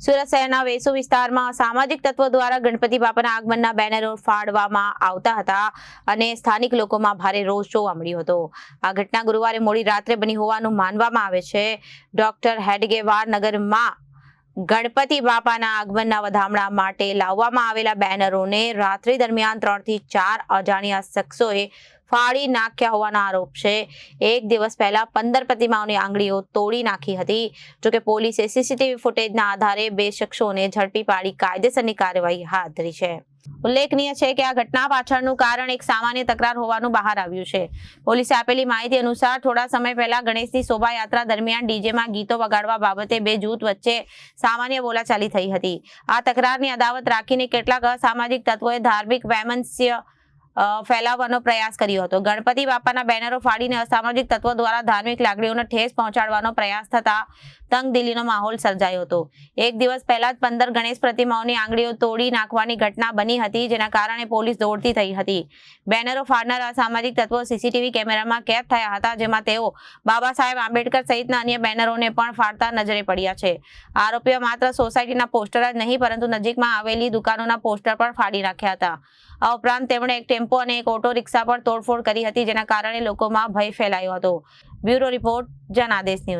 સુરત શહેરના વેસુ વિસ્તારમાં સામાજિક તત્વો દ્વારા ગણપતિ બાપાના આગમનના બેનરો ફાડવામાં આવતા હતા અને સ્થાનિક લોકોમાં ભારે રોષ જોવા મળ્યો હતો. આ ઘટના ગુરુવારે મોડી રાત્રે બની હોવાનું માનવામાં આવે છે. ડોક્ટર હેડગેવાર નગરમાં ગણપતિ બાપાના આગમનના વધામણા માટે લાવવામાં આવેલા બેનરોને રાત્રિ દરમિયાન ત્રણથી ચાર અજાણ્યા શખ્સોએ ફાડી નાખ્યા હોવાનો આરોપ છે. એક દિવસ પહેલા પંદર પ્રતિમાઓની આંગળીઓ તોડી નાખી હતી. જોકે પોલીસે સીસીટીવી ફૂટેજના આધારે બે શખ્સોને ઝડપી પાડી કાયદેસરની કાર્યવાહી હાથ ધરી છે. ઉલ્લેખનીય છે કે આ ઘટના પાછળનું કારણ એક સામાન્ય તકરાર હોવાનું બહાર આવ્યું છે. પોલીસે આપેલી માહિતી અનુસાર થોડા સમય પહેલા ગણેશની શોભાયાત્રા દરમિયાન ડીજેમાં ગીતો વગાડવા બાબતે બે જૂથ વચ્ચે સામાન્ય બોલાચાલી થઈ હતી. આ તકરારની અદાવત રાખીને કેટલાક અસામાજિક તત્વોએ ધાર્મિક, વૈમનસ્ય ફેલાવવાનો પ્રયાસ કર્યો હતો. ગણપતિ બાપાના બેનરો ફાડીને અસામાજિક તત્વો દ્વારા ધાર્મિક લાગણીઓને ઠેસ પહોંચાડવાનો પ્રયાસ થતા તંગદિલીનો માહોલ સર્જાયો હતો. એક દિવસ પહેલા જ પંદર ગણેશ પ્રતિમાઓની આંગળીઓ તોડી નાખવાની ઘટના બની હતી, જેના કારણે પોલીસ દોડતી થઈ હતી. બેનરો ફાડનાર અસામાજિક તત્વો સીસીટીવી કેમેરામાં કેદ થયા હતા, જેમાં તેઓ બાબા સાહેબ આંબેડકર સહિતના અન્ય બેનરોને પણ ફાડતા નજરે પડ્યા છે. આરોપીઓ માત્ર સોસાયટીના પોસ્ટર જ નહીં, પરંતુ નજીકમાં આવેલી દુકાનોના પોસ્ટર પણ ફાડી નાખ્યા હતા. આ ઉપરાંત તેમણે એક ટેમ્પો અને એક ઓટો રિક્ષા પર તોડફોડ કરી હતી, જેના કારણે લોકોમાં ભય ફેલાયો હતો. Bureau report, Janadesh news.